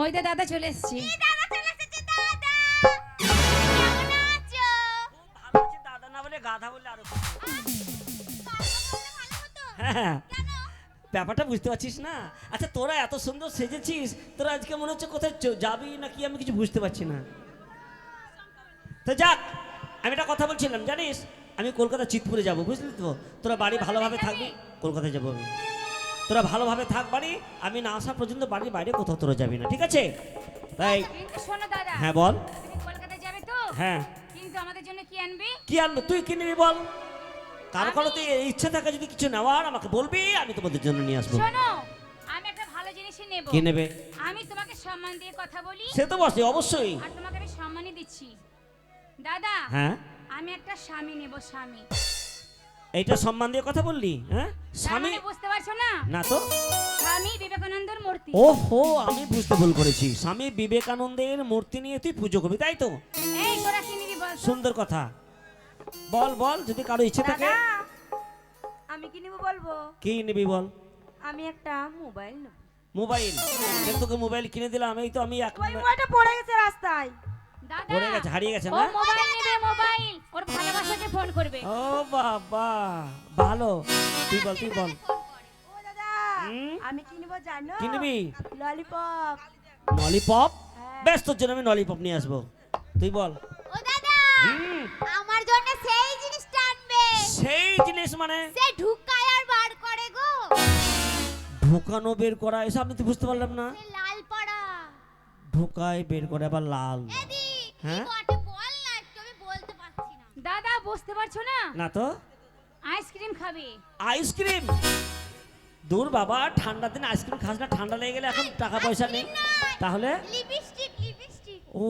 ওই তো দাদা চলে এসছি। হ্যাঁ ব্যাপারটা বুঝতে পারছিস না? আচ্ছা তোরা এত সুন্দর সেজেছিস তোরা আজকে মনে হচ্ছে কোথায় চ- যাবি নাকি আমি কিছু বুঝতে পারছি না? তো যাক আমি একটা কথা বলছিলাম জানিস? আমি কলকাতা চিতপুরে যাব বুঝলি তো? তোরা বাড়ি ভালোভাবে থাকবি। কলকাতায় যাব আমি। তোরা ভালোভাবে থাক বাড়ি আমি না আসা পর্যন্ত বাড়ির বাইরে কোথাও তোরা যাবি না ঠিক আছে? তাই শোনো দাদা হ্যাঁ বল। তুমি কলকাতায় যাবে তো? হ্যাঁ। কিন্তু আমাদের জন্য কি আনবি? কি আনব? তুই কি নিবি বল। কারও কারও তো ইচ্ছা থাকে যদি কিছু নেওয়ার আমাকে বলবি আমি তোমাদের জন্য নিয়ে আসব। শোনো আমি একটা ভালো জিনিসই নেব। কি নেবে? আমি তোমাকে সম্মান দিয়ে কথা বলি। সে তো বসে অবশ্যই। আর তোমাকে আমি সম্মানই দিচ্ছি। দাদা হ্যাঁ? আমি একটা স্বামী নেব স্বামী। এইটা সম্মান দিয়ে কথা বললি হ্যাঁ? স্বামী মানে বুঝতে পারছ না? না তো। স্বামী বিবেকানন্দর মূর্তি। ওহো আমি বুঝতে ভুল করেছি। স্বামী বিবেকানন্দের মূর্তি নিয়ে তুই পুজো করবি তাই তো? এই তোরা কি নিবি বল সুন্দর কথা। বল বল যদি কারও ইচ্ছে থাকে। আমি কি নিব বলব? কি নিবি বল? আমি একটা মোবাইল নেব। মোবাইল? তোকে মোবাইল কিনে দিলাম এই তো আমি এক মোবাইলটা পড়ে গেছে রাস্তায়। দাদা গেছে হারিয়ে গেছে না মোবাইল নেবে মোবাইল। ওর ভালোবাসাকে ফোন করবে। ও বাবা ভালো। তুই বল তুই বল। ও দাদা আমি কি নিব জানো? কি নিবি? ললিপপ। ললিপপ? হ্যাঁ। বেশ তোর জন্য আমি ললিপপ নিয়ে আসব। তুই বল। ও দাদা আমার জন্য সেই জিনিসটা আনবে। সেই জিনিস মানে? সে ঢুকায় আর বার করে গো। ঢোকানো বের করা এসব আমি তো বুঝতে পারলাম না। লাল পড়া। ঢোকায় বের করে আবার লাল। এদি হ্যাঁ? দাদা বসতে পারছ না? না তো। আইসক্রিম খাবে। আইসক্রিম? দূর বাবা ঠান্ডার দিন আইসক্রিম খাস না ঠান্ডা লেগে গেলে এখন টাকা পয়সা নেই। তাহলে? ও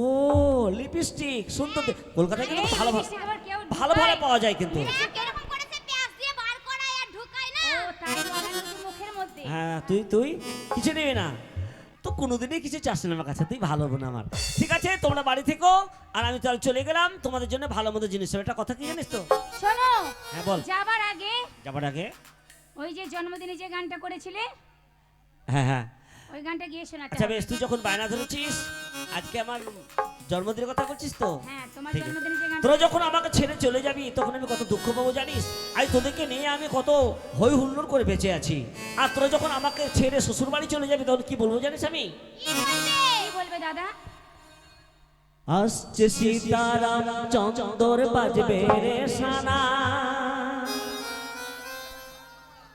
লিপস্টিক সুন্দর কলকাতায় কিন্তু ভালো ভালো ভালো পাওয়া যায় কিন্তু। হ্যাঁ তুই তুই কিছু নিবি না? তো কোনোদিনই কিছু চাস না আমার কাছে তুই ভালো হব না আমার। ঠিক আছে? তোমরা বাড়ি থেকো আর আমি তাহলে চলে গেলাম। তোমাদের জন্য ভালো মতো জিনিস হবে। একটা কথা কি জানিস তো? শোনো হ্যাঁ বল। যাবার আগে যাবার আগে? ওই যে জন্মদিনে যে গানটা করেছিলে? হ্যাঁ হ্যাঁ। ওই গানটা গিয়ে শোনাতে আচ্ছা বেশ তুই যখন বায়না ধরেছিস আজকে আমার জন্মদিনের কথা বলছিস তো? হ্যাঁ তোরা যখন আমাকে ছেড়ে চলে যাবি তখন আমি কত দুঃখ পাবো জানিস? আজ তোদেরকে নিয়ে আমি কত হই হুল্লোড় করে বেঁচে আছি। আর তোরা যখন আমাকে ছেড়ে শ্বশুর বাড়ি চলে যাবি তখন কি বলব জানিস আমি? বলবে দাদা? আসছে সীতারাম চন্দর বাজবে রে সানা।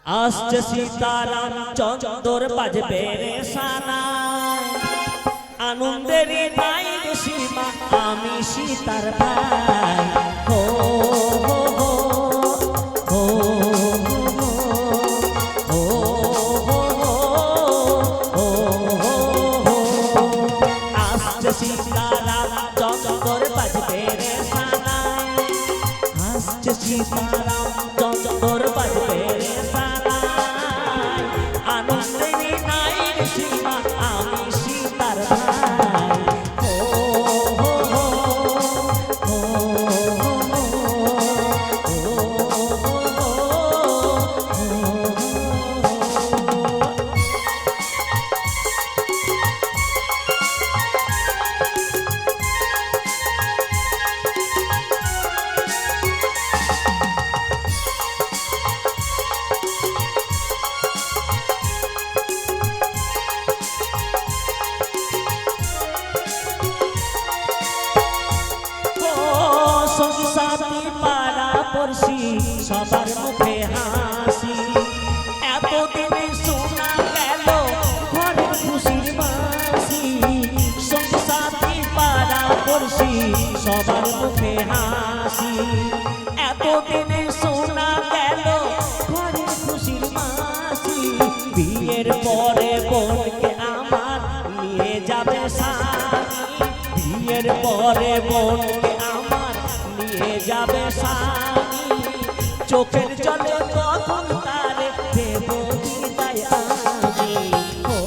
আসছে সীতারাম চন্দর বাজবে রে সানা। আনন্দের নাই সীমা আমি সীতার ভাই হো হো सीतारा चौक पर बजते रे साना हस्त सीतारा পড়শি সবার মুখে হাসি। এতদিন শোনা গেল ঘরের খুশির বাসি। সংসারী পাড়া পড়শি সবার মুখে হাসি। এতদিন শোনা গেল ঘরের খুশির বাসি। বিয়ের পরে বোনকে আমার নিয়ে যাবে স্বামী বিয়ের পরে বোনকে আমার নিয়ে যাবে স্বামী চোখের জলে তখন তারে দেব বিদায় আমি ও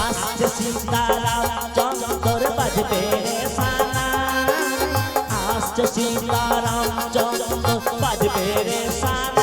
আজ সিতারা চন্দর বাজবে সানা আজ সিতারাম চন্দ বাজবে সানা